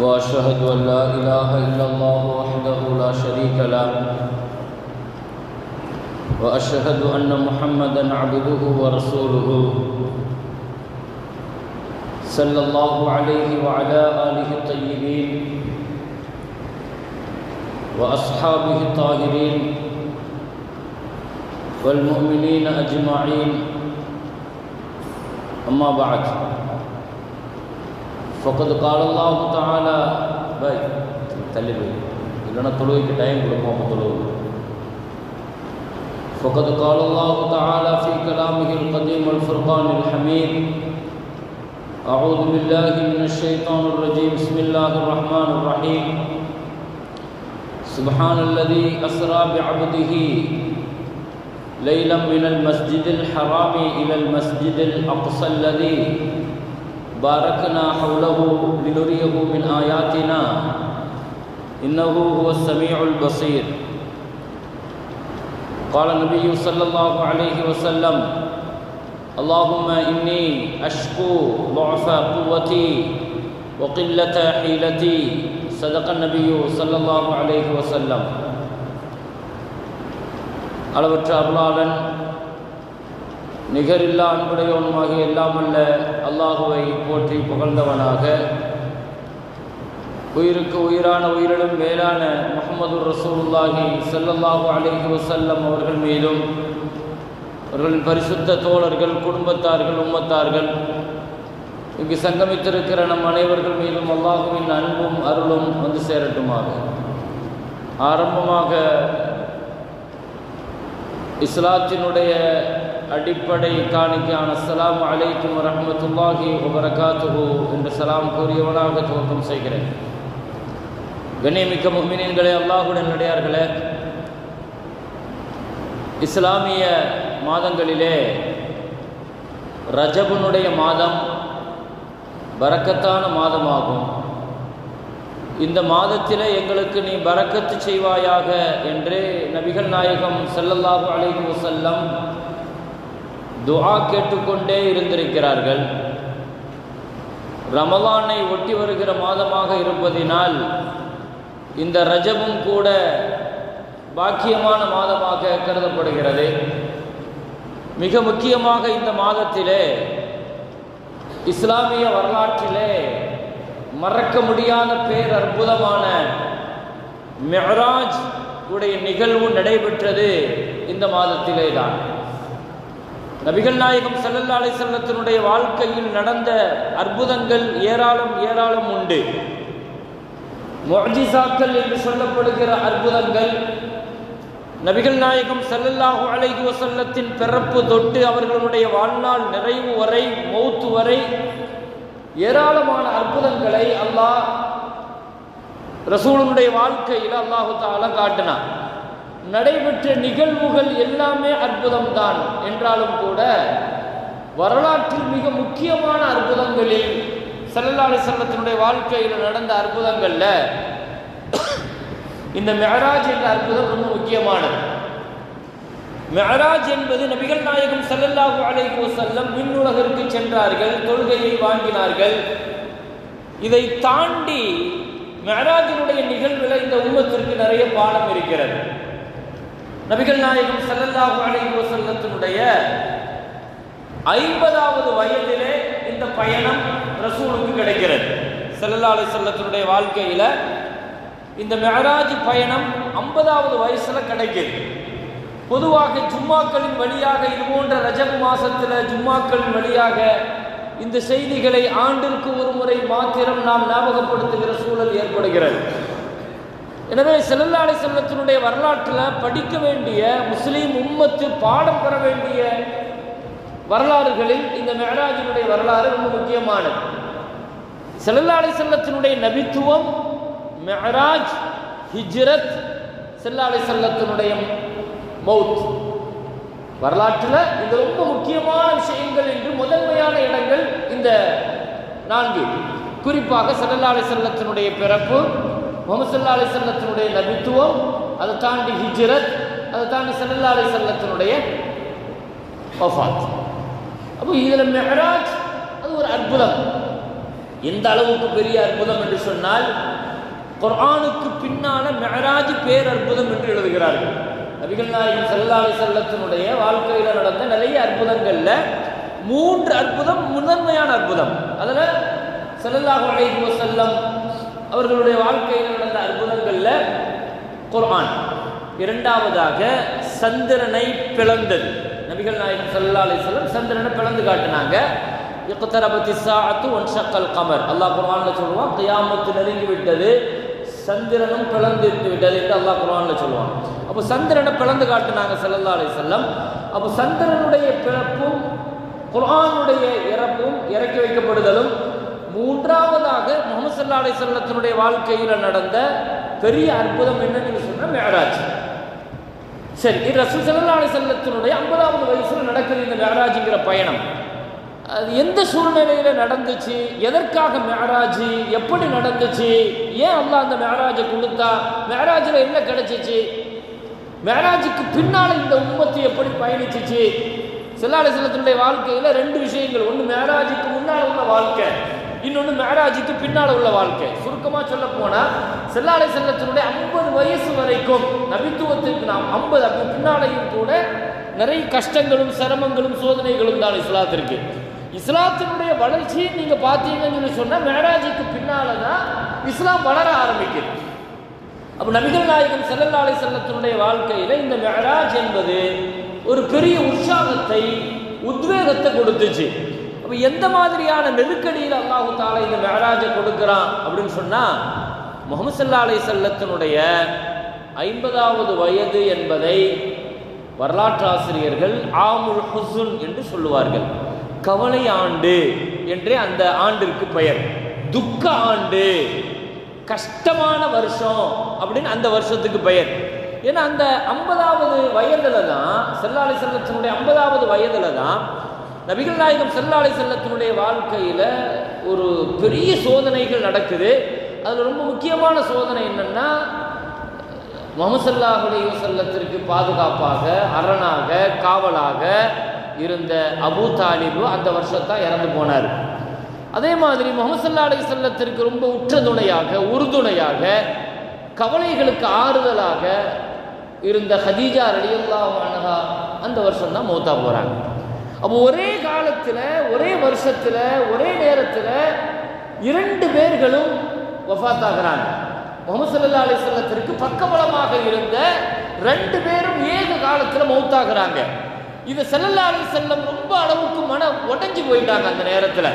وأشهد أن لا إله إلا الله وحده لا شريك له وأشهد أن محمدا عبده ورسوله صلى الله عليه وعلى آله الطيبين وأصحابه الطاهرين والمؤمنين أجمعين. أما بعد فقد قال الله تعالى باي தள்ளி போய் இல்லைன்னா தொழுகைக்கு டைம் கொடுப்போம் தொழுவு فقد قال الله تعالى في كلامه القديم والفرقان الحميد أعوذ بالله من الشيطان الرجيم بسم الله الرحمن الرحيم سبحان الذي أسرى بعبده ليلا من المسجد الحرام إلى المسجد الأقصى الذي باركنا حوله لنريه من آياتنا إنه هو السميع البصير قال النبي صلى الله عليه وسلم اللهم إني أشكو ضعف قوتي وقلة حيلتي صدق النبي صلى الله عليه وسلم அளவற்ற அருளாளன் நிகரில்லா அன்புடையவனுமாக எல்லாமல்ல அல்லாஹுவை போற்றி புகழ்ந்தவனாக. உயிருக்கு உயிரான உயிரிடம் மேலான முகமது ரசூலுல்லாஹி செல்லல்லாஹு அலைஹி வசல்லம் அவர்கள் மீதும் அவர்களின் பரிசுத்த தோழர்கள் குடும்பத்தார்கள் உம்மத்தார்கள் இங்கு சங்கமித்திருக்கிற நம் அனைவர்கள் மீதும் அல்லாஹுவின் அன்பும் அருளும் வந்து சேரட்டுமாக. ஆரம்பமாக இஸ்லாத்தினுடைய அடிப்படை காணிக்கான அஸ்ஸலாமு அலைக்கும் வரஹ்மத்துல்லாஹி வபரகாத்துஹு என்று சலாம் கூறியவனாக துவக்கம் செய்கிறேன். கண்ணியமிக்க முஹ்மினீன்களே அல்லாஹுடன் நடையார்களே இஸ்லாமிய மாதங்களிலே ரஜபுனுடைய மாதம் பறக்கத்தான மாதமாகும். இந்த மாதத்தில் எங்களுக்கு நீ பறக்கத்து செய்வாயாக என்று நபிகள் நாயகம் செல்லல்லாஹு அலைஹி வசல்லம் துஆ கேட்டுக்கொண்டே இருந்திருக்கிறார்கள். ரமலானை ஒட்டி வருகிற மாதமாக இருப்பதினால் இந்த ரஜபும் கூட பாக்கியமான மாதமாக கருதப்படுகிறது. மிக முக்கியமாக இந்த மாதத்திலே இஸ்லாமிய வரலாற்றிலே மறக்க முடியாத பேர் அற்புதமான மெஹராஜ் உடைய நிகழ்வு நடைபெற்றது இந்த மாதத்திலே தான் நபிகள் நாயகம் சல்லல்லா அலை செல்லத்தினுடைய வாழ்க்கையில் நடந்த அற்புதங்கள் ஏராளம் ஏராளம் உண்டு. மொஜிசாக்கள் என்று சொல்லப்படுகிற அற்புதங்கள் நபிகள் நாயகம் செல்லல்லாஹு அலைஹி வசல்லத்தின் பிறப்பு தொட்டு அவர்களுடைய வாழ்நாள் நிறைவு வரை மௌத்து வரை ஏராளமான அற்புதங்களை அல்லாஹ் ரசூலனுடைய வாழ்க்கையில் அல்லாஹு தாலா காட்டினார் நடைபெற்ற நிகழ்வுகள் எல்லாமே அற்புதம் தான் என்றாலும் கூட வரலாற்றில் மிக முக்கியமான அற்புதங்களில் செல்லல்லாடி செல்லத்தினுடைய வாழ்க்கையில் நடந்த அற்புதங்கள்ல இந்த மெஹராஜ் என்ற அற்புதம் ரொம்ப முக்கியமானது. மெஹராஜ் என்பது நபிகள் நாயகம் சல்லல்லாஹு அலைஹி செல்லம் விண்ணுலகிற்கு சென்றார்கள் தொழுகையை வாங்கினார்கள். இதை தாண்டி மெஹராஜினுடைய நிகழ்வில் இந்த உம்மத்திற்கு நிறைய பாடம் இருக்கிறது. நபிகள் நாயகம் சல்லல்லாஹு அலைஹி வஸல்லத்தினுடைய ஐம்பதாவது வயதிலே இந்த பயணம் ரசூலுக்கு கிடைக்கிறது. சல்லல்லா செல்லத்தினுடைய வாழ்க்கையில இந்த மெஹராஜ் பயணம் ஐம்பதாவது வயசுல கிடைக்குது. பொதுவாக ஜும்மாக்களின் வழியாக இது போன்ற ரஜப் மாசத்தில் ஜும்மாக்களின் வழியாக இந்த செய்திகளை ஆண்டிற்கு ஒரு முறை மாத்திரம் நாம் ஞாபகப்படுத்துகிற சூழல் ஏற்படுகிறது. எனவே செல்லல்லாடை செல்லத்தினுடைய வரலாற்றில் படிக்க வேண்டிய முஸ்லீம் உம்மத்து பாடம் பெற வேண்டிய வரலாறுகளில் இந்த மெஹராஜினுடைய வரலாறு ரொம்ப முக்கியமானது. செல்லல்லாடை செல்லத்தினுடைய நபித்துவம் மெஹராஜ் ஹிஜ்ரத் செல்லாலை செல்லத்தினுடைய மவுத் வரலாற்றில் இது ரொம்ப முக்கியமான விஷயங்கள் என்று முதன்மையான இடங்கள் இந்த நான்கு. குறிப்பாக செல்லல்லாலை செல்லத்தினுடைய பிறப்பு முகமதுல்லா அலி செல்லத்தினுடைய நபித்துவம் அதை தாண்டி ஹிஜ்ரத் அதை தாண்டி சல்லா அலி செல்லத்தினுடைய வஃபாத். அப்போ இதில் மெஹராஜ் அது ஒரு அற்புதம். எந்த அளவுக்கு பெரிய அற்புதம் என்று சொன்னால் குர்ஆனுக்கு பின்னான மெஹராஜ் பேர் அற்புதம் என்று எழுதுகிறார்கள். நபிகள் நாயகம் செல்லாலை செல்லத்தினுடைய வாழ்க்கையில் நடந்த நிறைய அற்புதங்களில் மூன்று அற்புதம் முதன்மையான அற்புதம். அதில் செல்லல்லாஹு அலைஹி வஸல்லம் அவர்களுடைய வாழ்க்கையில் நடந்த அற்புதங்கள்ல குர்ஆன். இரண்டாவதாக சந்திரனை பிளந்தது. நபிகள் நாயகம் சல்லா அலிஸ்லம் சந்திரனை பிளந்து காட்டினாங்க. இக்தரபத்தி சாஅத்து ஒன் சக்கல் கமர். அல்லாஹ் குர்ஆன்ல சொல்லுவான் கியாமத்து நெருங்கி விட்டது சந்திரனும் பிளந்து விட்டது என்று அல்லாஹ் குர்ஆன்ல சொல்லுவான். அப்போ சந்திரனை பிளந்து காட்டினாங்க சல்லல்லா செல்லம் அப்போ சந்திரனுடைய பிறப்பும் குரானுடைய இறப்பும் இறக்கி வைக்கப்படுதலும் மூன்றாவதாக முகமது சல்லா அலி செல்லத்தினுடைய வாழ்க்கையில் நடந்த பெரிய அற்புதம் என்னன்னு சொன்னா மேராஜ். சரி இது ரசூல் சல்லா அலி செல்லத்தினுடைய ஐம்பதாவது வயசுல நடக்குது இந்த மேராஜுங்கிற பயணம். அது எந்த சூழ்நிலையில நடந்துச்சு? எதற்காக மேராஜ்? எப்படி நடந்துச்சு? ஏன் அல்லாஹ் அந்த மேராஜை கொடுத்தா? மேராஜில் என்ன கிடைச்சிச்சு? மேராஜுக்கு பின்னால் இந்த உம்மத்து எப்படி பயணிச்சிச்சு? செல்லாலை செல்லத்தினுடைய வாழ்க்கையில் ரெண்டு விஷயங்கள். ஒன்று மேராஜுக்கு முன்னால் உள்ள வாழ்க்கை. இன்னொன்று மேராஜுக்கு பின்னால் உள்ள வாழ்க்கை. சுருக்கமாக சொல்ல போனால் செல்லாலை செல்லத்தினுடைய ஐம்பது வயசு வரைக்கும் நபித்துவத்திற்கு நாம் ஐம்பது அப்போ பின்னாலையும் கூட நிறைய கஷ்டங்களும் சிரமங்களும் சோதனைகளும் தான் இஸ்லாத்திற்கு இஸ்லாத்தினுடைய வளர்ச்சியை நீங்கள் பார்த்தீங்கன்னு சொல்லி சொன்னால் மேராஜுக்கு பின்னால் தான் இஸ்லாம் வளர ஆரம்பிக்குது. அப்போ நபிகள் நாயகம் செல்லல்லாலை செல்லத்தினுடைய வாழ்க்கையில் இந்த மெஹராஜ் என்பது ஒரு பெரிய உற்சாகத்தை உத்வேகத்தை கொடுத்துச்சு. அப்போ எந்த மாதிரியான நெருக்கடியில் அல்லாஹு தாலா இந்த மெஹராஜை கொடுக்குறான் அப்படின்னு சொன்னால் முகமது சல்லா அலை செல்லத்தினுடைய ஐம்பதாவது வயது என்பதை வரலாற்றாசிரியர்கள் ஆமுல் ஹுசுன் என்று சொல்லுவார்கள். கவலை ஆண்டு என்றே அந்த ஆண்டிற்கு பெயர். துக்க ஆண்டு கஷ்டமான வருஷம் அப்படின்னு அந்த வருஷத்துக்கு பெயர். ஏன்னா அந்த ஐம்பதாவது வயதுல தான் செல்லாலை செல்லத்தினுடைய ஐம்பதாவது வயதுல தான் நபிகள் நாயகம் செல்லாலை செல்லத்தினுடைய வாழ்க்கையில் ஒரு பெரிய சோதனைகள் நடக்குது. அதில் ரொம்ப முக்கியமான சோதனை என்னென்னா மமசல்லாஹுடைய செல்லத்திற்கு பாதுகாப்பாக அரணாக காவலாக இருந்த அபு தாலிபு அந்த வருஷத்தான் இறந்து போனார். அதே மாதிரி முகமது அலி செல்லத்திற்கு ரொம்ப உற்ற துணையாக உறுதுணையாக கவலைகளுக்கு ஆறுதலாக இருந்த ஹதீஜா ரலியல்லா அனஹா அந்த வருஷம்தான் மௌத்தா போகிறாங்க அப்போ ஒரே காலத்தில் ஒரே வருஷத்தில் ஒரே நேரத்தில் இரண்டு பேர்களும் வஃத்தாகிறாங்க. முகமது சல்லா அலி செல்லத்திற்கு பக்கபலமாக இருந்த ரெண்டு பேரும் ஏக காலத்தில் மௌத்தாகிறாங்க. இது செல்லல்லா அலி செல்லம் ரொம்ப அளவுக்கு மன உடஞ்சி போயிட்டாங்க அந்த நேரத்தில்.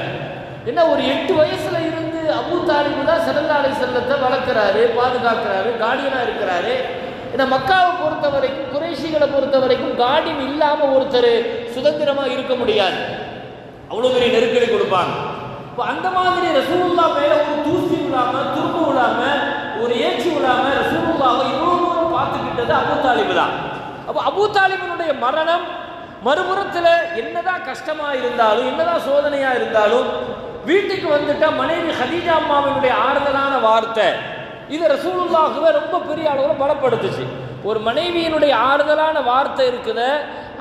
என்ன ஒரு எட்டு வயசுல இருந்து அபு தாலிபு தான் செல்லல்லா அலி செல்லத்தை வளர்க்குறாரு பாதுகாக்கிறாரு கார்டியனாக இருக்கிறாரு. ஏன்னா மக்காவை பொறுத்த வரைக்கும் குறைஷிகளை பொறுத்த வரைக்கும் கார்டியன் இல்லாமல் ஒருத்தர் சுதந்திரமா இருக்க முடியாது. அவ்வளவு பெரிய நெருக்கடி கொடுப்பாங்க. இப்போ அந்த மாதிரி ரசூல்லா மேல ஒரு தூசி விடாமல் துருப்பு விடாமல் ஒரு ஏச்சி விடாமல் ரசூலுல்லாவை இவ்வளவு தூரம் பார்த்துக்கிட்டது அபு தாலிபு தான். அப்போ அபு தாலிபனுடைய மரணம் மறுபுறத்தில் என்னதான் கஷ்டமா இருந்தாலும் என்னதான் சோதனையா இருந்தாலும் வீட்டுக்கு வந்துட்டா மனைவி ஹதீஜா அம்மாவினுடைய ஆறுதலான வார்த்தை. இது ரசூலுல்லாஹுவை ரொம்ப பெரிய அளவில் பலப்படுத்துச்சு. ஒரு மனைவியினுடைய ஆறுதலான வார்த்தை இருக்குத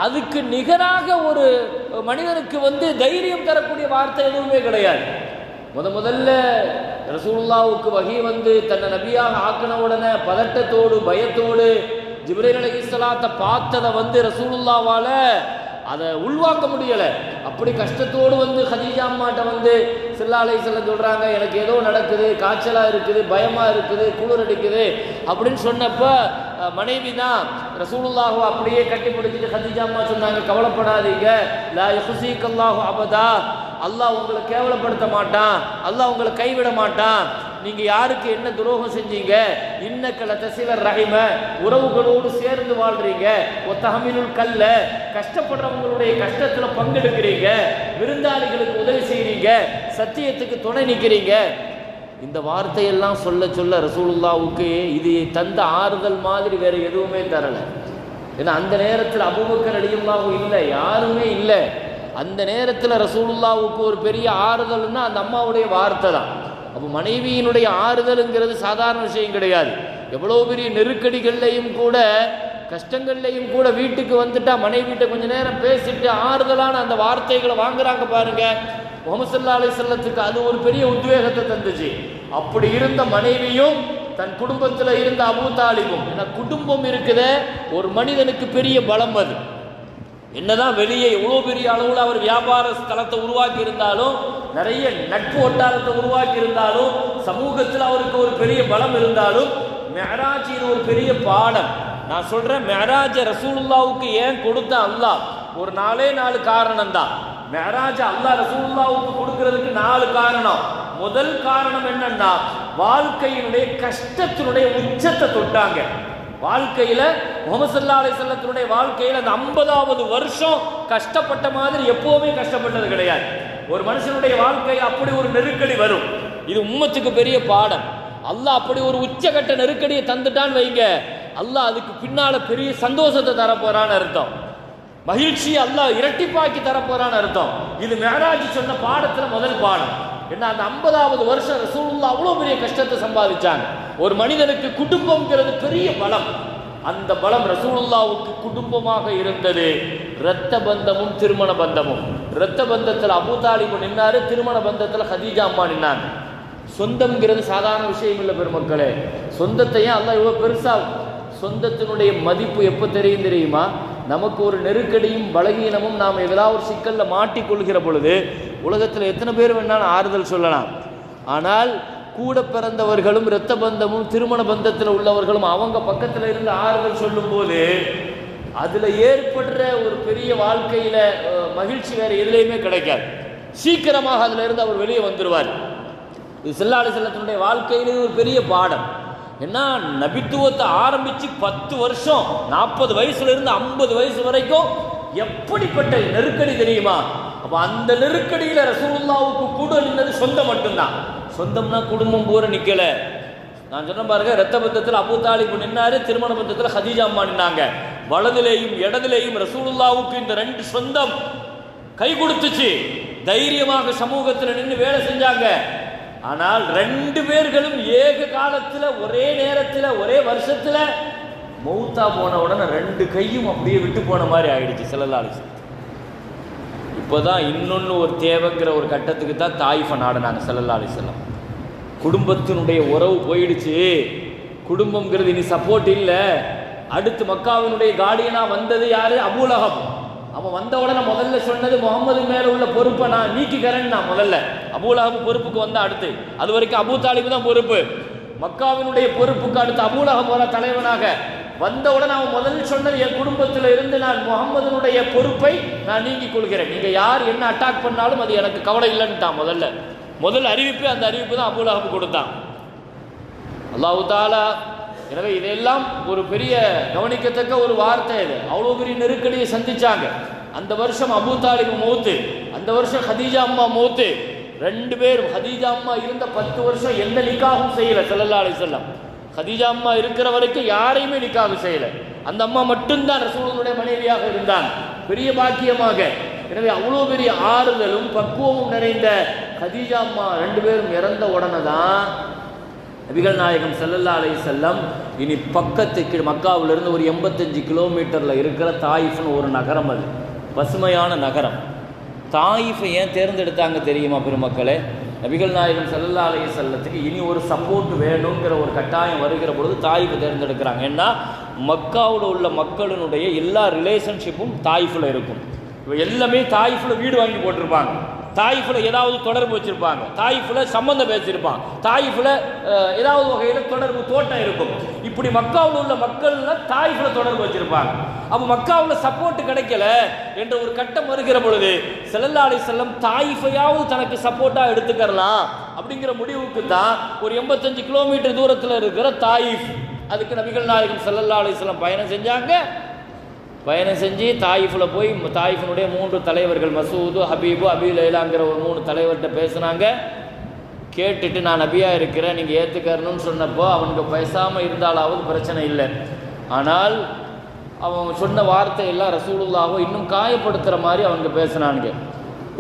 அதுக்கு நிகராக ஒரு மனிதனுக்கு வந்து தைரியம் தரக்கூடிய வார்த்தை எதுவுமே கிடையாது. முத முதல்ல ரசூல்லாவுக்கு வகை வந்து தன்னை நபியாக ஆக்கின உடனே பதட்டத்தோடு பயத்தோடு ஜிப்ரேல் அலி இஸ்லாத்தை பார்த்ததை வந்து ரசூலுல்லாவால் அதை உள்வாங்க முடியலை. அப்படி கஷ்டத்தோடு வந்து ஹதீஜா அம்மாட்ட வந்து சில்லாலை செல்ல சொல்கிறாங்க எனக்கு ஏதோ நடக்குது காய்ச்சலாக இருக்குது பயமாக இருக்குது குளிர் அடிக்குது அப்படின்னு சொன்னப்போ மனைவி தான். ரசூலுல்லாஹு அப்படியே கட்டி பிடிச்சிட்டு ஹதீஜா அம்மா சொன்னாங்க கவலைப்படாதீங்க. லா யுஹ்ஸீக் அபதா. அல்லாஹ் உங்களை கேவலப்படுத்த மாட்டான். அல்லாஹ் உங்களை கைவிட மாட்டான். நீங்க யாருக்கு என்ன துரோகம் செஞ்சீங்க? இன்னக்கல தசில ரஹிம. உறவுகளோடு சேர்ந்து வாழ்றீங்க. ஒத்தகமினுள் கல்ல. கஷ்டப்படுறவங்களுடைய கஷ்டத்துல பங்கெடுக்கிறீங்க. விருந்தாளிகளுக்கு உதவி செய்கிறீங்க சத்தியத்துக்கு துணை நிற்கிறீங்க இந்த வார்த்தையெல்லாம் சொல்ல சொல்ல ரசூலுல்லாவுக்கு இது தந்த ஆறுதல் மாதிரி வேறு எதுவுமே தரலை. ஏன்னா அந்த நேரத்தில் அபுபக்கர் அலியுல்லாஹு இல்லை யாருமே இல்லை. அந்த நேரத்தில் ரசூலுல்லாவுக்கு ஒரு பெரிய ஆறுதல்னா அந்த அம்மாவுடைய வார்த்தை தான். அப்போ மனைவியினுடைய ஆறுதலுங்கிறது சாதாரண விஷயம் கிடையாது. எவ்வளோ பெரிய நெருக்கடிகள்லையும் கூட கஷ்டங்கள்லையும் கூட வீட்டுக்கு வந்துட்டா மனைவிட்ட கொஞ்ச நேரம் பேசிட்டு ஆறுதலான அந்த வார்த்தைகளை வாங்குறாங்க பாருங்க. முகமது செல்லத்துக்கு அது ஒரு பெரிய உத்வேகத்தை தந்துச்சு. அப்படி இருந்த மனைவியும் தன் குடும்பத்தில் இருந்த அபூ தாலிபும் ஏன்னா குடும்பம் இருக்குதே ஒரு மனிதனுக்கு பெரிய பலம் அது. என்னதான் வெளியே எவ்வளோ பெரிய அளவில் அவர் வியாபார ஸ்தலத்தை உருவாக்கி இருந்தாலும் நிறைய நட்பு வட்டாரத்தை உருவாக்கி இருந்தாலும் சமூகத்தில் அவருக்கு ஒரு பெரிய பலம் இருந்தாலும் மெஹராஜ் இது ஒரு பெரிய பாடம். நான் சொல்கிறேன் மெஹராஜை ரசூலுல்லாவுக்கு ஏன் கொடுத்த அல்லாஹ்? ஒரு நாலே நாலு காரணம் தான் மெஹராஜ அல்லாஹ் ரசூல்லாவுக்கு கொடுக்கறதுக்கு நாலு காரணம். முதல் காரணம் என்னன்னா வாழ்க்கையினுடைய கஷ்டத்தினுடைய உச்சத்தை தொட்டாங்க. வாழ்க்கையில முகமது சல்லா அலிசல்லத்தினுடைய வாழ்க்கையில அந்த ஐம்பதாவது வருஷம் கஷ்டப்பட்ட மாதிரி எப்பவுமே கஷ்டப்பட்டது கிடையாது. ஒரு மனுஷனுடைய வாழ்க்கையில் அப்படி ஒரு நெருக்கடி வரும். இது உம்மத்துக்கு பெரிய பாடம். அல்லாஹ் அப்படி ஒரு உச்சகட்ட நெருக்கடியை தந்துட்டான்னு வைங்க. அல்லாஹ் அதுக்கு பின்னால பெரிய சந்தோஷத்தை தரப்போறான்னு அர்த்தம். மகிழ்ச்சி அல்லாஹ் இரட்டிப்பாக்கி தரப்போறான்னு அர்த்தம். இது மேராஜ் சொன்ன பாடத்துல முதல் பாடம். என்ன அந்த ஐம்பதாவது வருஷம் ரசூலுல்லா அவ்வளோ பெரிய கஷ்டத்தை சம்பாதிச்சாங்க. ஒரு மனிதனுக்கு குடும்பம்ங்கிறது பெரிய பலம். அந்த பலம் ரசூலுல்லாவுக்கு குடும்பமாக இருந்தது. இரத்த பந்தமும் திருமண பந்தமும். இரத்த பந்தத்தில் அபுதாலிபு நின்னாரு திருமண பந்தத்தில் ஹதீஜா அம்மா நின்னாங்க. சொந்தம்ங்கிறது சாதாரண விஷயம் இல்லை பெருமக்களே. சொந்தத்தையும் அல்லாஹ் இவ்வளோ பெருசாக சொந்தத்தினுடைய மதிப்பு எப்போ தெரியும் தெரியுமா? நமக்கு ஒரு நெருக்கடியும் பலகீனமும் நாம் ஏதாவது ஒரு சிக்கலில் மாட்டிக்கொள்கிற பொழுது உலகத்தில் எத்தனை பேர் வேணாலும் ஆறுதல் சொல்லலாம். ஆனால் கூட பிறந்தவர்களும் இரத்த பந்தமும் திருமண பந்தத்தில் உள்ளவர்களும் அவங்க பக்கத்தில் இருந்து ஆறுதல் சொல்லும்போது அதில் ஏற்படுற ஒரு பெரிய வாழ்க்கையில் மகிழ்ச்சி வேறு எதுலேயுமே கிடைக்காது. சீக்கிரமாக அதிலிருந்து அவர் வெளியே வந்துடுவார் இது செல்லாடு செல்லத்தினுடைய வாழ்க்கையிலே ஒரு பெரிய பாடம். என்ன நபித்துவத்தை ஆரம்பித்து பத்து வருஷம் நாற்பது வயசுலேருந்து ஐம்பது வயசு வரைக்கும் எப்படிப்பட்ட நெருக்கடி தெரியுமா? அப்போ அந்த நெருக்கடியில் ரசூல்லாவுக்கு கூட நின்றது சொந்தம் மட்டும்தான். சொந்தம்னா குடும்பம் பூரா நிற்கலை நான் சொன்ன பாருங்க ரத்த பந்தத்தில் அபு தாலிபு நின்னாரு திருமண பந்தத்தில் ஹதீஜா அம்மா நின்னாங்க. வலதுலேயும் இடதுலேயும் ரசூலுல்லாவுக்கு இந்த ரெண்டு சொந்தம் கை கொடுத்துச்சு. தைரியமாக சமூகத்தில் நின்று வேலை செஞ்சாங்க. ஆனால் ரெண்டு பேர்களும் ஏக காலத்தில் ஒரே நேரத்தில் ஒரே வருஷத்தில் மௌத்தா போன உடனே ரெண்டு கையும் அப்படியே விட்டு போன மாதிரி ஆயிடுச்சு செல்லலாலு இப்போதான் இன்னொன்று ஒரு தேவைங்கிற ஒரு கட்டத்துக்கு தான் தாய்ஃபை நாடினாங்க செல்லலாலு செல்லம் குடும்பத்தினுடைய உறவு போயிடுச்சு. குடும்பங்கிறது இனி சப்போர்ட் இல்லை. அடுத்து மக்காவினுடைய கார்டியனா வந்தது யாரு? அபூலகம் அவன் வந்த உடனே முதல்ல சொன்னது முகமது மேல உள்ள பொறுப்பை நான் நீக்கிக்கிறேன்னு நான் முதல்ல. அபூலகம் பொறுப்புக்கு வந்த அடுத்து. அது வரைக்கும் அபூ தாலிபு தான் பொறுப்பு. மக்காவினுடைய பொறுப்புக்கு அடுத்து அபூலகம் போல தலைவனாக வந்த உடனே அவன் முதல்ல சொன்னது என் குடும்பத்தில் இருந்து நான் முகமதுனுடைய பொறுப்பை நான் நீங்கிக் கொள்கிறேன். நீங்க யார் என்ன அட்டாக் பண்ணாலும் அது எனக்கு கவலை இல்லைன்னுட்டான் முதல்ல. முதல் அறிவிப்பு அந்த அறிவிப்பு தான் அபூலகம் கொடுத்தான். அல்லாஹு தாலா எனவே இதெல்லாம் ஒரு பெரிய கவனிக்கத்தக்க ஒரு வார்த்தை இது. அவ்வளோ பெரிய நெருக்கடியை சந்திச்சாங்க. அந்த வருஷம் அபூ தாலிபு மௌத்து அந்த வருஷம் ஹதீஜா அம்மா மௌத்து. ரெண்டு பேரும் ஹதீஜா அம்மா இருந்த பத்து வருஷம் எந்த நிக்காகும் செய்யலை செல்லல்லா அலி செல்லம் ஹதீஜா அம்மா இருக்கிற வரைக்கும் யாரையுமே நிக்காக செய்யல. அந்த அம்மா மட்டும்தான் ரசூலனுடைய மனைவியாக இருந்தான் பெரிய பாக்கியமாக. எனவே அவ்வளோ பெரிய ஆறுதலும் பக்குவமும் நிறைந்த ஹதீஜா அம்மா ரெண்டு பேரும் இறந்த உடனே தான் நபிகள் நாயகம் செல்லல்லா அலை செல்லம் இனி பக்கத்துக்கு மக்காவிலிருந்து ஒரு எண்பத்தஞ்சு கிலோமீட்டரில் இருக்கிற தாயிஃப்னு ஒரு நகரம் அது. பசுமையான நகரம். தாயிஃபை ஏன் தேர்ந்தெடுத்தாங்க தெரியுமா பெருமக்களே? நபிகள் நாயகம் செல்லல்லா அலைஹி செல்லத்துக்கு இனி ஒரு சப்போர்ட் வேணுங்கிற ஒரு கட்டாயம் வருகிற பொழுது தாயிஃபை தேர்ந்தெடுக்கிறாங்க. ஏன்னா மக்காவில் உள்ள மக்களினுடைய எல்லா ரிலேஷன்ஷிப்பும் தாயிஃபில் இருக்கும். இப்போ எல்லாமே தாயிஃபில் வீடு வாங்கி போட்டிருப்பாங்க. தாயிஃபில் ஏதாவது தொடர்பு வச்சுருப்பாங்க. தாயிஃபில் சம்பந்தம் பேசியிருப்பான் தாயிஃபில் ஏதாவது வகையில் தொடர்பு தோட்டம் இருக்கும். இப்படி மக்காவில் உள்ள மக்கள்ல தாயிஃபில் தொடர்பு வச்சுருப்பாங்க. அப்போ மக்காவில் சப்போர்ட் கிடைக்கல என்ற ஒரு கட்டம் வருகிற பொழுது செல்லல்லாடி செல்லம் தாயிஃபையாவது தனக்கு சப்போர்ட்டாக எடுத்துக்கரலாம் அப்படிங்கிற முடிவுக்கு தான் ஒரு எண்பத்தஞ்சு கிலோமீட்டர் தூரத்தில் இருக்கிற தாயிஃப். அதுக்கு நபிகள் நாயகம் ஸல்லல்லாஹு அலைஹி பயணம் செஞ்சாங்க. பயணம் செஞ்சு தாயிஃபில் போய் தாயிஃபினுடைய மூன்று தலைவர்கள் மசூது ஹபீபு அபி லைலாங்கிற ஒரு மூணு தலைவர்கிட்ட பேசுனாங்க. கேட்டுட்டு நான் நபியாக இருக்கிறேன் நீங்கள் ஏற்றுக்கறணும்னு சொன்னப்போ அவனுக்கு பேசாமல் இருந்தாலாவது பிரச்சனை இல்லை. ஆனால் அவன் சொன்ன வார்த்தையெல்லாம் ரசூலுல்லாவோ இன்னும் காயப்படுத்துகிற மாதிரி அவங்க பேசுனானுங்க.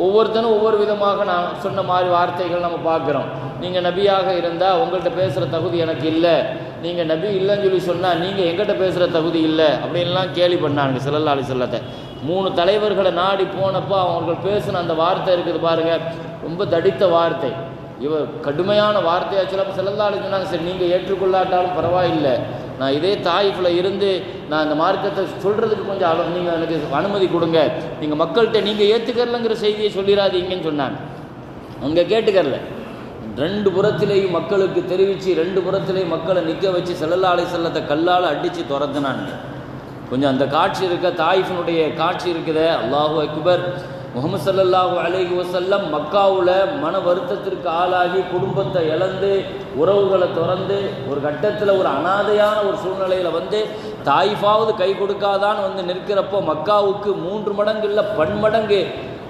ஒவ்வொருத்தனும் ஒவ்வொரு விதமாக நான் சொன்ன மாதிரி வார்த்தைகள் நம்ம பார்க்குறோம். நீங்கள் நபியாக இருந்தால் உங்கள்கிட்ட பேசுகிற தகுதி எனக்கு இல்லை. நீங்கள் நபி இல்லைன்னு சொல்லி சொன்னால் நீங்கள் எங்கிட்ட பேசுகிற தகுதி இல்லை அப்படின்லாம் கேலி பண்ணானுங்க சிலல்லா அலி சொல்லத்தை மூணு தலைவர்களை நாடி போனப்போ அவர்கள் பேசின அந்த வார்த்தை இருக்குது பாருங்கள் ரொம்ப தடித்த வார்த்தை. இவர் கடுமையான வார்த்தையாக சில செல்லல்லா அலி சொன்னாங்க சரி நீங்கள் ஏற்றுக்கொள்ளாட்டாலும் பரவாயில்லை. நான் இதே தாயிஃபில் இருந்து நான் இந்த மார்க்கத்தை சொல்கிறதுக்கு கொஞ்சம் அளவு நீங்கள் எனக்கு அனுமதி கொடுங்க. நீங்கள் மக்கள்கிட்ட நீங்கள் ஏற்றுக்கரலங்கிற செய்தியை சொல்லிடாதீங்கன்னு சொன்னாங்க. அங்கே கேட்டுக்கரல ரெண்டு புறத்திலேயும் மக்களுக்கு தெரிவித்து ரெண்டு புறத்திலேயும் மக்களை நிற்க வச்சு செல்லலாலை செல்லத்தை கல்லால் அடித்து துரத்துனாங்க கொஞ்சம் அந்த காட்சி இருக்க தாயிஃபினுடைய காட்சி இருக்குதே. அல்லாஹு அக்பர். முகமது சல்லாஹூ அலைஹி வசல்லம் மக்காவில் மன வருத்தத்திற்கு ஆளாகி குடும்பத்தை இழந்து உறவுகளை திறந்து ஒரு கட்டத்தில் ஒரு அனாதையான ஒரு சூழ்நிலையில் வந்து தாய்ஃபாவது கை கொடுக்காதான்னு வந்து நிற்கிறப்போ மக்காவுக்கு மூன்று மடங்கு இல்லை பன்மடங்கு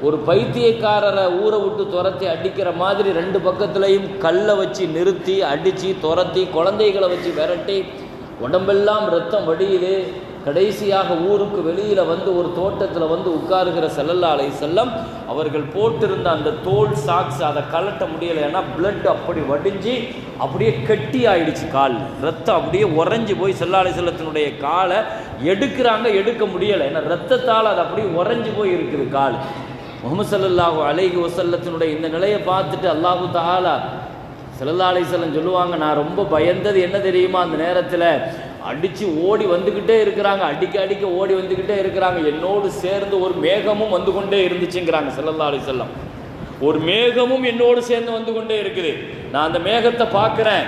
ஒரு பைத்தியக்காரரை ஊரை விட்டு துரத்தி அடிக்கிற மாதிரி ரெண்டு பக்கத்துலையும் கல்லை வச்சு நிறுத்தி அடித்து துரத்தி குழந்தைகளை வச்சு விரட்டி உடம்பெல்லாம் ரத்தம் வடியுது. கடைசியாக ஊருக்கு வெளியில் வந்து ஒரு தோட்டத்தில் வந்து உட்காருகிற செல்லல்லா அலை செல்லம் அவர்கள் போட்டிருந்த அந்த தோல் சாக்ஸ் அதை கலட்ட முடியலை. ஏன்னா பிளட் அப்படி வடிஞ்சு அப்படியே கெட்டி ஆயிடுச்சு கால். ரத்தம் அப்படியே உறைஞ்சி போய் செல்லாலை செல்லத்தினுடைய காலை எடுக்கிறாங்க எடுக்க முடியலை. ஏன்னா ரத்தத்தால் அது அப்படியே உறைஞ்சி போய் இருக்குது கால். முகமது சல்லல்லாஹு அலைஹி வசல்லத்தினுடைய இந்த நிலையை பார்த்துட்டு அல்லாஹு தாலா செல்லல்லாலை செல்லம் சொல்லுவாங்க நான் ரொம்ப பயந்தது என்ன தெரியுமா? அந்த நேரத்தில் அடித்து ஓடி வந்துக்கிட்டே இருக்கிறாங்க அடிக்க அடிக்க ஓடி வந்துக்கிட்டே இருக்கிறாங்க. என்னோடு சேர்ந்து ஒரு மேகமும் வந்து கொண்டே இருந்துச்சுங்கிறாங்க செல்லந்தாளி செல்லம் ஒரு மேகமும் என்னோடு சேர்ந்து வந்து கொண்டே இருக்குது. நான் அந்த மேகத்தை பார்க்குறேன்.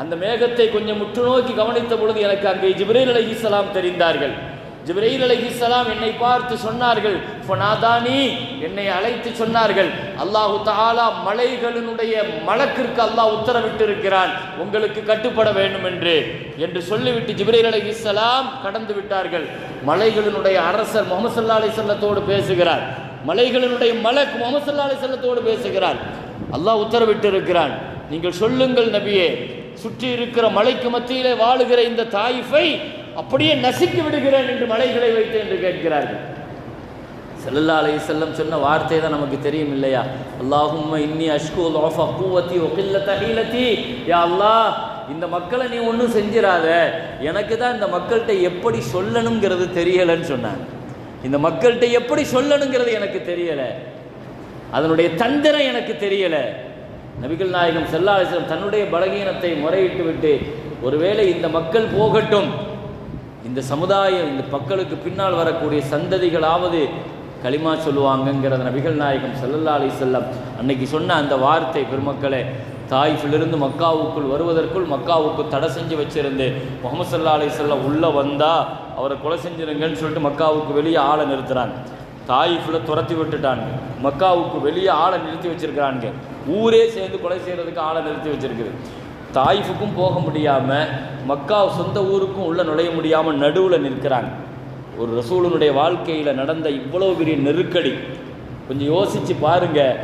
அந்த மேகத்தை கொஞ்சம் முற்று நோக்கி கவனித்த பொழுது எனக்கு அங்கே ஜிப்ரேல் அலி இஸ்லாம் தெரிந்தார்கள். ஜிப்ரீல் அலைஹிஸ்ஸலாம் என்னை பார்த்து சொன்னார்கள் ஃபனாதானி என்னை அழைத்து சொன்னார்கள் அல்லாஹு தாலா மலைகளினுடைய மலக்கிற்கு அல்லாஹ் உத்தரவிட்டு இருக்கிறான் உங்களுக்கு கட்டுப்பட வேண்டும் என்று என்று சொல்லிவிட்டு ஜிப்ரீல் அலைஹிஸ்ஸலாம் கடந்து விட்டார்கள். மலைகளினுடைய அரசர் முகமது சல்லா அலைஹி பேசுகிறார். மலைகளினுடைய மலக் முகமது சல்லா அலைஹி பேசுகிறார். அல்லாஹ் உத்தரவிட்டு இருக்கிறான் நீங்கள் சொல்லுங்கள் நபியே சுற்றி இருக்கிற மலைக்கு மத்தியிலே வாழுகிற இந்த தாயிஃபை அப்படியே நசுக்கி விடுகிறேன் என்று மலைகளை வைத்து என்று கேட்கிறார்கள். செல்லல்லா அலை செல்லம் சொன்ன வார்த்தை தான் நமக்கு தெரியும் இல்லையா? அல்லாஹும் இன்னி அஷ்கு லோஃபா பூவத்தி ஒகில்ல தகிலத்தி யா அல்லாஹ் இந்த மக்களை நீ ஒன்றும் செஞ்சிடாத எனக்கு தான் இந்த மக்கள்கிட்ட எப்படி சொல்லணுங்கிறது தெரியலைன்னு சொன்னாங்க. இந்த மக்கள்கிட்ட எப்படி சொல்லணுங்கிறது எனக்கு தெரியலை. அதனுடைய தந்திரம் எனக்கு தெரியலை. நபிகள் நாயகம் செல்லாலிசலம் தன்னுடைய பலகீனத்தை முறையிட்டு விட்டு ஒருவேளை இந்த மக்கள் போகட்டும். இந்த சமுதாயம் இந்த மக்களுக்கு பின்னால் வரக்கூடிய சந்ததிகளாவது களிமா சொல்லுவாங்கங்கிறத நபிகள் நாயகம் செல்லல்லா அலி செல்லம் அன்னைக்கு சொன்ன அந்த வார்த்தை பெருமக்களே தாய்ஃபிலிருந்து மக்காவுக்குள் வருவதற்குள் மக்காவுக்கு தடை செஞ்சு வச்சிருந்து முகமது சல்லா அலி செல்லம் உள்ளே வந்தால் அவரை கொலை செஞ்சிருங்கன்னு சொல்லிட்டு மக்காவுக்கு வெளியே ஆளை நிறுத்துகிறாங்க தாயிஃபில் துரத்தி விட்டுட்டாங்க. மக்காவுக்கு வெளியே ஆளை நிறுத்தி வச்சிருக்கிறாங்க. ஊரே சேர்ந்து கொலை செய்கிறதுக்கு ஆளை நிறுத்தி வச்சிருக்குது. தாயிஃபுக்கும் போக முடியாமல் மக்கா சொந்த ஊருக்கும் உள்ளே நுழைய முடியாமல் நடுவில் நிற்கிறாங்க. ஒரு ரசூலனுடைய வாழ்க்கையில் நடந்த இவ்வளோ பெரிய நெருக்கடி. கொஞ்சம் யோசித்து பாருங்கள்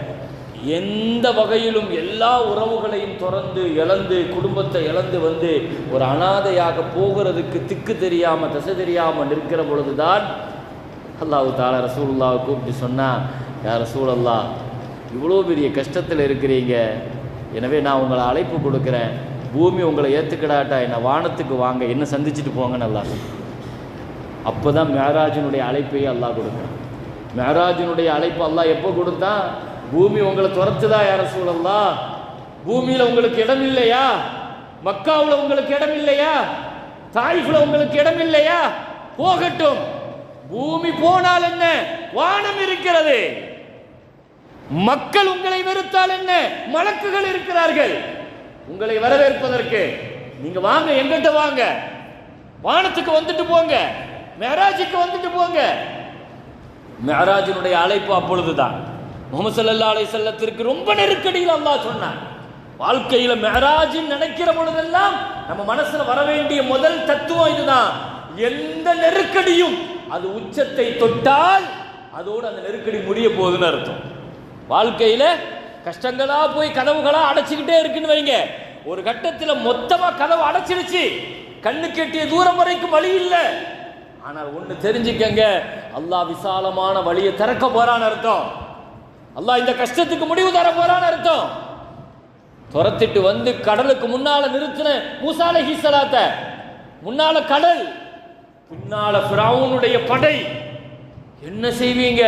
எந்த வகையிலும் எல்லா உறவுகளையும் திறந்து இழந்து குடும்பத்தை இழந்து வந்து ஒரு அனாதையாக போகிறதுக்கு திக்கு தெரியாமல் திசை தெரியாமல் நிற்கிற பொழுதுதான் அல்லாஹு தாலா ரசூலுல்லாவை கூப்பிட்டு சொன்னால் யார் ரசூலல்லா இவ்வளோ பெரிய கஷ்டத்தில் இருக்கிறீங்க. எனவே நான் உங்களை அழைப்பு கொடுக்குறேன். பூமி உங்களை ஏற்றுக்கிடாட்டா என்னை வானத்துக்கு வாங்க. என்ன சந்திச்சுட்டு போங்கன்னு நல்லா அப்போ தான் மேராஜினுடைய அழைப்பையே அல்லா கொடுக்குறான். மேராஜினுடைய அழைப்பு அல்லா எப்போ கொடுத்தா? பூமி உங்களை துரத்துதா யார சூழல்லா பூமியில் உங்களுக்கு இடம் இல்லையா? மக்காவில் உங்களுக்கு இடம் இல்லையா? தாய்ஃபில் உங்களுக்கு இடம் இல்லையா? போகட்டும். பூமி போனால் என்ன? வானம் இருக்கிறது. மக்கள் உங்களை வெறுத்தால் என்ன? மலக்குகள் இருக்கிறார்கள். உங்களை வரவேற்பதற்கு. நீங்க வாங்க எங்கிட்ட வாங்க. வானத்துக்கு வந்துட்டு போங்க. மெராஜுக்கு வந்துட்டு போங்க. மெராஜினுடைய அழைப்பு அப்பொழுதுதான். முகமது சல்லா அலை செல்லத்திற்கு ரொம்ப நெருக்கடியில் அல்லா சொன்னான். வாழ்க்கையில மெராஜின் நினைக்கிற பொழுதெல்லாம் நம்ம மனசுல வர வேண்டிய முதல் தத்துவம் இதுதான். எந்த நெருக்கடியும் அது உச்சத்தை தொட்டால் அதோடு அந்த நெருக்கடி முடிய போகுதுன்னு அர்த்தம். வாழ்க்கையில் கஷ்டங்களா போய் கதவுகளா அடைச்சிக்கிட்டே இருக்குன்னு வைங்க. ஒரு கட்டத்தில் மொத்தமா கதவு அடைச்சிருச்சு கண்ணு கெட்டிய தூரம் வரைக்கும் வழி இல்லை. ஆனால் ஒண்ணு தெரிஞ்சுக்கங்க அல்லாஹ் விசாலமான வழியை திறக்க போறான்னு அர்த்தம். அல்லாஹ் இந்த கஷ்டத்துக்கு முடிவு தர போறான்னு அர்த்தம். துரத்திட்டு வந்து கடலுக்கு முன்னால நிறுத்தின மூசால ஹீசலாத்த முன்னால கடல் பின்னால பிராவுனுடைய படை. என்ன செய்வீங்க?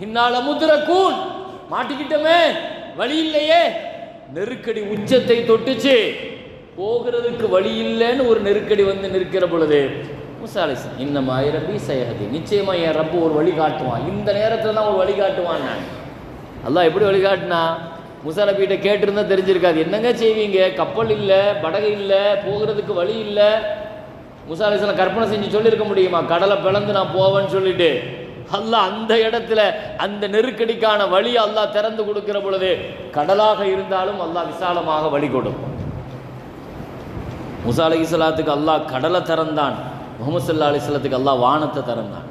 பின்னால முதிர கூன் மாட்டிக்கிட்டோமே. வழி இல்லையே. நெருக்கடி உச்சத்தை தொட்டுச்சு. போகிறதுக்கு வழி இல்லைன்னு ஒரு நெருக்கடி வந்து நிற்கிற பொழுது மூசா இந்த மாதிரி ரப்பி சயகதி நிச்சயமாக என் ரப்பு ஒரு வழி காட்டுவான். இந்த நேரத்தில் தான் ஒரு வழி காட்டுவான். நான் அல்லாஹ் எப்படி வழிகாட்டினா முசா நபிகிட்ட கேட்டிருந்தா தெரிஞ்சிருக்காது. என்னங்க செய்வீங்க? கப்பல் இல்லை படகு இல்லை போகிறதுக்கு வழி இல்லை. முசா அலிஸ்லாம் கற்பனை செஞ்சு சொல்லியிருக்க முடியுமா? கடலை பிளந்து நான் போவேன்னு சொல்லிட்டு. அல்லாஹ் அந்த இடத்துல அந்த நெருக்கடிக்கான வழி அல்லாஹ் திறந்து கொடுக்கிற பொழுது கடலாக இருந்தாலும் அல்லாஹ் விசாலமாக வழி கொடுக்கும் முசா அலி இஸ்லாத்துக்கு அல்லாஹ் கடலை திறந்தான். முகமது சல்லா அலிஸ்லத்துக்கு அல்லாஹ் வானத்தை திறந்தான்.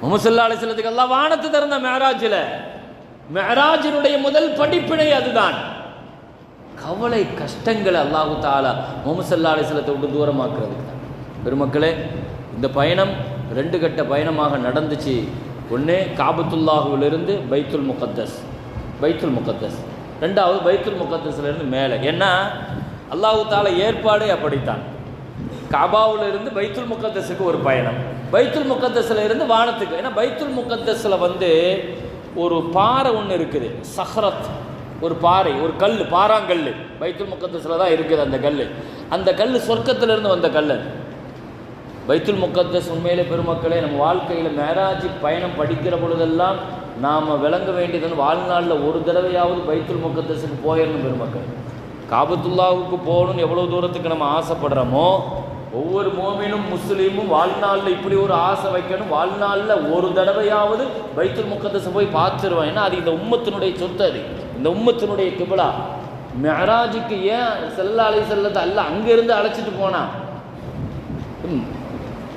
முகமது சல்லா அலிஸ்லத்துக்கு அல்லாஹ் வானத்தை திறந்தான் மேராஜில். மெஹராஜினுடைய முதல் படிப்பினை அதுதான். கவலை கஷ்டங்களை அல்லாஹு தாலா முகமது சல்லா அலிஸ்லத்தை விட்டு தூரமாக்குறதுக்கு தான். பெருமக்களே இந்த பயணம் ரெண்டு கட்ட பயணமாக நடந்துச்சு. ஒன்று காபத்துல்லாஹுவிலிருந்து பைத்துல் முகத்தஸ் பைத்துல் முகத்தஸ். ரெண்டாவது பைத்துல் முகத்தஸ்லேருந்து மேலே. ஏன்னா அல்லாஹு தால ஏற்பாடே அப்படித்தான். காபாவுல பைத்துல் முகத்தஸுக்கு ஒரு பயணம். பைத்துல் முகத்தஸில் இருந்து வானத்துக்கு. ஏன்னா பைத்துல் முகத்தஸில் வந்து ஒரு பாறை ஒன்று இருக்குது. சஹரத். ஒரு பாறை ஒரு கல் பாறாங்கல் பைத்துல் முக்கத்தஸில் தான் இருக்குது அந்த கல் அந்த கல் சொர்க்கத்திலிருந்து வந்த கல் அது. பைத்துல் முக்கத்தஸ் உண்மையிலே பெருமக்களே நம்ம வாழ்க்கையில் மேராஜி பயணம் படிக்கிற பொழுதெல்லாம் நாம் விளங்க வேண்டியதுன்னு வாழ்நாளில் ஒரு தடவையாவது பைத்துல் முக்கத்தஸுக்கு போயிடணும் பெருமக்கள். காபத்துல்லாவுக்கு போகணும்னு எவ்வளோ தூரத்துக்கு நம்ம ஆசைப்படுறோமோ ஒவ்வொரு மோமினும் முஸ்லீமும் வாழ்நாளில் இப்படி ஒரு ஆசை வைக்கணும். வாழ்நாளில் ஒரு தடவையாவது பைத்துல் முக்கத்தஸை போய் பார்த்துருவேன். ஏன்னா அது இந்த உம்மத்தினுடைய சொத்து அது. இந்த உம்மத்தினுடைய கிபிலா. மெஹராஜுக்கு ஏன் செல்ல அலை செல்லத்தை அல்ல அங்கேருந்து அழைச்சிட்டு போனான்?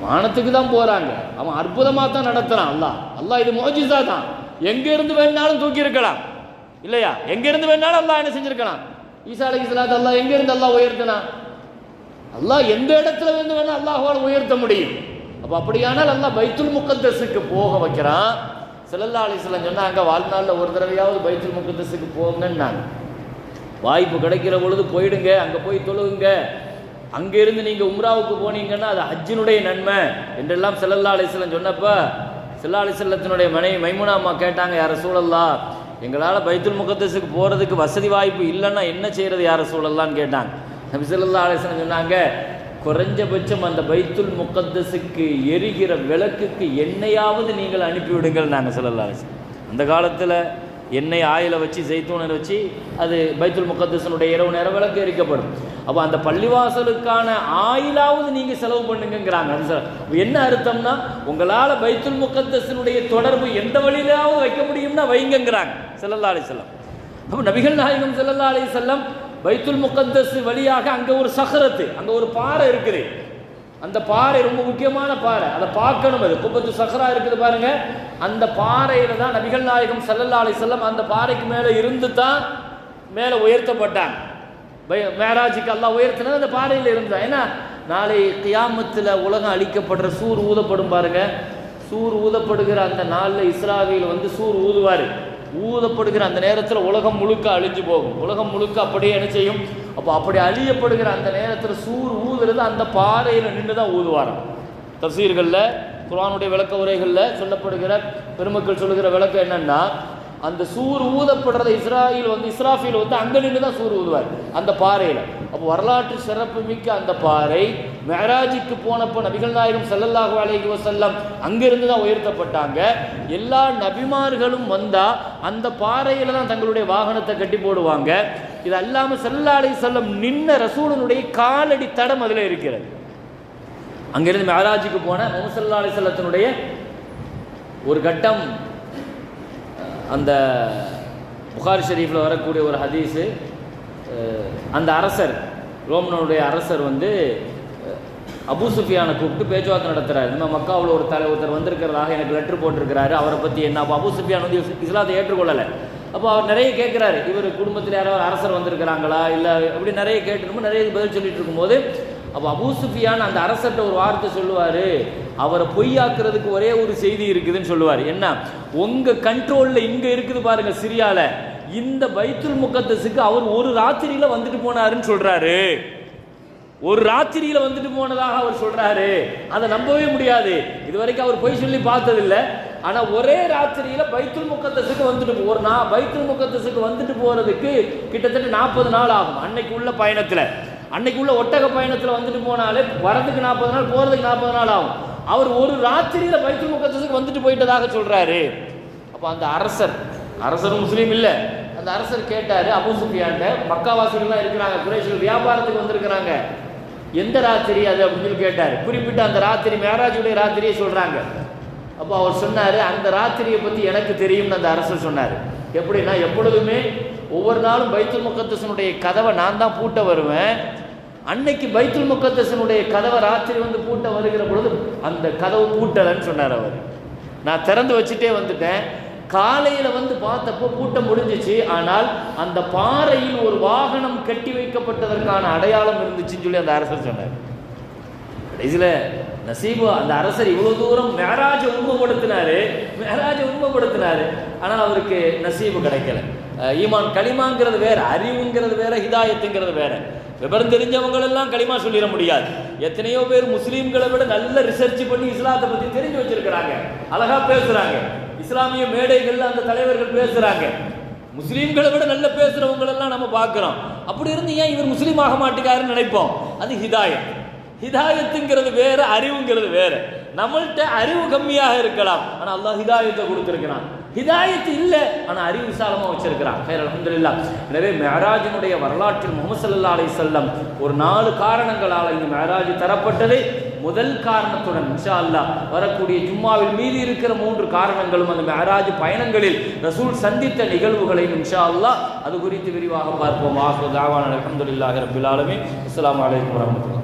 வானத்துக்கு தான் போகிறாங்க அவன் அற்புதமாக தான் நடத்துகிறான் அல்லா அல்லா இது மோஜிசா தான். எங்கேருந்து வேணாலும் தூக்கி இருக்கலாம். இல்லையா? எங்கேருந்து வேணாலும் அல்லா என்ன செஞ்சுருக்கலாம். ஈசா அலி இஸ்லாத் அல்லா எங்கேருந்து அல்லா உயர்த்தினா? அல்லா எந்த இடத்துல இருந்து வேணால் அல்லாஹால் உயர்த்த முடியும். அப்போ அப்படியானால் அல்லா பைத்துல் முக்கத்தஸுக்கு போக வைக்கிறான். சிலல்லா அலி வஸல்லம் சொன்னாங்க வாழ்நாளில் ஒரு தடவையாவது பைத்துல் முக்கத்தஸுக்கு போங்கன்னாங்க. வாய்ப்பு கிடைக்கிற பொழுது போயிடுங்க அங்கே போய் தொழுகுங்க. அங்கிருந்து நீங்கள் உம்ராவுக்கு போனீங்கன்னா அது ஹஜ்ஜினுடைய நன்மை என்றெல்லாம் செல்லல்லா அலிஸ்லம் சொன்னப்ப செல்லா அலிசல்லத்தினுடைய மனைவி மைமுனா அம்மா கேட்டாங்க யார சூழல்லா எங்களால் பைத்துல் முகத்தஸுக்கு போகிறதுக்கு வசதி வாய்ப்பு இல்லைன்னா என்ன செய்கிறது யார சூழல்லான்னு கேட்டாங்க. நபி செல்லல்லா அலிஸ்லம் சொன்னாங்க குறைஞ்சபட்சம் அந்த பைத்துல் முகத்தஸுக்கு எரிகிற விளக்குக்கு என்னையாவது நீங்கள் அனுப்பிவிடுங்கள் நாங்கள் செல்லல்லா அலிஸ்லம் அந்த காலத்தில் எண்ணெய் ஆயில வச்சு ஜெய்த்தூனை வச்சு அது பைத்துல் முகத்தசனுடைய இரவு நேரம் விளக்கு எரிக்கப்படும். அப்போ அந்த பள்ளிவாசலுக்கான ஆயிலாவது நீங்கள் செலவு பண்ணுங்கிறாங்க அது என்ன அர்த்தம்னா உங்களால் பைத்துல் முகத்தசனுடைய தொடர்பு எந்த வழியிலாவது வைக்க முடியும்னா வைங்கங்கிறாங்க. செல்லல்லா அலி செல்லம் அப்போ நபிகள் நாயகம் செல்லல்லா அலி செல்லம் பைத்துல் முகத்தஸ் வழியாக அங்கே ஒரு சஹரத்து அங்கே ஒரு பாறை இருக்குது. அந்த பாறை ரொம்ப முக்கியமான பாறை. அதை பார்க்கணும் அது. குப்பத்து சஹரா இருக்குது பாருங்க. அந்த பாறையில தான் நபிகள் நாயகம் ஸல்லல்லாஹு செல்லம் அந்த பாறைக்கு மேலே இருந்து தான் மேலே உயர்த்தப்பட்டாங்க. பை- எல்லாம் உயர்த்தினது அந்த பாறையில் இருந்தா ஏன்னா நாளை கியாமத்தில் உலகம் அழிக்கப்படுற சூர் ஊதப்படும் பாருங்க. சூர் ஊதப்படுகிற அந்த நாளில் இஸ்ராவேல் வந்து சூர் ஊதுவார். ஊதப்படுகிற அந்த நேரத்தில் உலகம் முழுக்க அழிஞ்சு போகும். உலகம் முழுக்க அப்படியே என்ன செய்யும்? அப்போ அப்படி அழியப்படுகிற அந்த நேரத்தில் சூர் ஊதுறது அந்த பாறையில் நின்று தான் ஊதுவாராம். தசீர்களில் குரானுடைய விளக்க உரைகளில் சொல்லப்படுகிற பெருமக்கள் சொல்லுகிற விளக்கம் என்னன்னா அந்த சூர் ஊதப்படுறத இஸ்ராயில் வந்து இஸ்ராஃபில் வந்து அங்கே நின்று தான் சூர் ஊதுவார். அந்த பாறையில். அப்போ வரலாற்று சிறப்பு மிக்க அந்த பாறை மெஹராஜுக்கு போனப்போ நபிகள் நாயகம் ஸல்லல்லாஹு அலைஹி வஸல்லம் அங்கிருந்து தான் உயர்த்தப்பட்டாங்க. எல்லா நபிமார்களும் வந்தால் அந்த பாறையில் தான் தங்களுடைய வாகனத்தை கட்டி போடுவாங்க. இது அல்லாமல் செல்லாலை செல்லம் வஸல்லம் நின்ன ரசூலனுடைய காலடி தடம் அதில் இருக்கிறது. அங்கிருந்து மெஹராஜுக்கு போன முகமது செல்லத்தினுடைய ஒரு கட்டம் அந்த புகார் ஷெரீஃபில் வரக்கூடிய ஒரு ஹதீஸு அந்த அரசர் ரோமனுடைய அரசர் வந்து அஹ், கூப்பிட்டு பேச்சுவார்த்தை நடத்துகிறார் இந்த மாதிரி மக்காவில் ஒரு தலை ஒருத்தர் வந்திருக்கிறதாக எனக்கு லெட்ரு போட்டிருக்கிறாரு. அவரை பற்றி என்ன? அப்போ அபூசுஃபியான் வந்து இஸ்லாத்தை ஏற்றுக்கொள்ளலை. அப்போ அவர் நிறைய கேட்குறாரு. இவர் குடும்பத்தில் யாராவது அரசர் வந்திருக்கிறாங்களா? இல்லை அப்படி நிறைய கேட்டுருமோ நிறைய பதில் சொல்லிட்டு இருக்கும்போது அப்போ அபூசுஃபியான் அந்த அரசர்கிட்ட ஒரு வார்த்தை சொல்லுவார். அவரை பொய்யாக்குறதுக்கு ஒரே ஒரு செய்தி இருக்குதுன்னு சொல்லுவார். என்ன? உங்கள் கண்ட்ரோலில் இங்கே இருக்குது பாருங்கள் சிரியாவில் இந்த பைத்துல் முக்கத்தஸுக்கு அவர் ஒரு ராத்திரியில் வந்துட்டு போனாருன்னு சொல்கிறாரு ஒரு ராத்திரியில வந்துட்டு போனதாக அவர் சொல்றாரு. அதை நம்பவே முடியாது. இது வரைக்கும் அவர் பொய் சொல்லி பார்த்ததில்ல. ஆனா ஒரே ராத்திரியில பைத்துல் முக்கத்தஸுக்கு வந்துட்டு ஒரு நா பைத்துல் முக்கத்தஸுக்கு வந்துட்டு போறதுக்கு கிட்டத்தட்ட நாற்பது நாள் ஆகும். அன்னைக்கு உள்ள பயணத்துல. அன்னைக்கு உள்ள ஒட்டக பயணத்துல வந்துட்டு போனாலே வரதுக்கு நாற்பது நாள் போறதுக்கு நாற்பது நாள் ஆகும். அவர் ஒரு ராத்திரியில பைத்துல் முக்கத்தஸுக்கு வந்துட்டு போயிட்டதாக சொல்றாரு. அப்போ அந்த அரசர் அரசர் முஸ்லீம் இல்லை. அந்த அரசர் கேட்டாரு அபூ சுஃபியான்ட்ட மக்காவாசிகள்லாம் இருக்கிறாங்க குறைஷிகள் வியாபாரத்துக்கு வந்திருக்கிறாங்க. எந்த ராத்திரி அது? அப்படின்னு சொல்லி கேட்டார். குறிப்பிட்ட அந்த ராத்திரி மேராஜுடைய ராத்திரியை சொல்கிறாங்க அப்போ அவர் சொன்னார் அந்த ராத்திரியை பற்றி எனக்கு தெரியும்னு அந்த அரசர் சொன்னார். எப்படின்னா எப்பொழுதுமே ஒவ்வொரு நாளும் பைத்துல் முக்கத்தசனுடைய கதவை நான் தான் பூட்ட வருவேன். அன்னைக்கு பைத்துல் முக்கத்தசனுடைய கதவை ராத்திரி வந்து பூட்ட வருகிற பொழுது அந்த கதவு பூட்டலைன்னு சொன்னார் அவர். நான் திறந்து வச்சுட்டே வந்துட்டேன். காலையில் வந்து பார்த்தப்போ கூட்டம் முடிஞ்சிச்சு. ஆனால் அந்த பாறையில் ஒரு வாகனம் கட்டி வைக்கப்பட்டதற்கான அடையாளம் இருந்துச்சுன்னு சொல்லி அந்த அரசர் சொன்னார். கடைசியில் நசீபு அந்த அரசர் இவ்வளோ தூரம் மேராஜ உண்மைப்படுத்தினாரு மேராஜ உண்மைப்படுத்தினாரு ஆனால் அவருக்கு நசீபு கிடைக்கல. ஈமான் களிமாங்கிறது வேற அறிவுங்கிறது வேற ஹிதாயத்துங்கிறது வேற. விவரம் தெரிஞ்சவங்களெல்லாம் களிமா சொல்லிட முடியாது. எத்தனையோ பேர் முஸ்லீம்களை விட நல்ல ரிசர்ச் பண்ணி இஸ்லாத்தை பற்றி தெரிஞ்சு வச்சிருக்கிறாங்க. அழகா பேசுறாங்க. இஸ்லாமிய மேடைகள்ல அந்த தலைவர்கள் பேசுறாங்க. முஸ்லீம்களை விட நல்ல பேசுகிறவங்களெல்லாம் நம்ம பார்க்குறோம். அப்படி இருந்து ஏன் இவர் முஸ்லீம் ஆக மாட்டேங்காருன்னு நினைப்போம்? அது ஹிதாயத். ஹிதாயத்துங்கிறது வேற அறிவுங்கிறது வேற. நம்மள்ட்ட அறிவு கம்மியாக இருக்கலாம். ஆனால் அல்லாஹ் ஹிதாயத்தை கொடுத்திருக்கிறான். ஹிதாயத்து இல்லை ஆனால் அறிவு விசாலமாக வச்சிருக்கிறான். பேர் அல்ஹம்துலில்லாஹ் எனவே மெஹராஜினுடைய வரலாற்றில் முகமது சல்லா அலைஹி செல்லம் ஒரு நாலு காரணங்களால் இந்த மெஹராஜ் தரப்பட்டது. முதல் காரணத்துடன் இன்ஷா அல்லாஹ் வரக்கூடிய ஜும்மாவில் மீதி இருக்கிற மூன்று காரணங்களும் அந்த மெஹராஜ் பயணங்களில் ரசூல் சந்தித்த நிகழ்வுகளையும் இன்ஷா அல்லாஹ் அது குறித்து விரிவாக பார்ப்போம். ஆஹு தாவான அல்ஹம்துலில்லாஹி ரப்பில் ஆலமி அஸ்லாம் வலைக்கம் வரமத்துல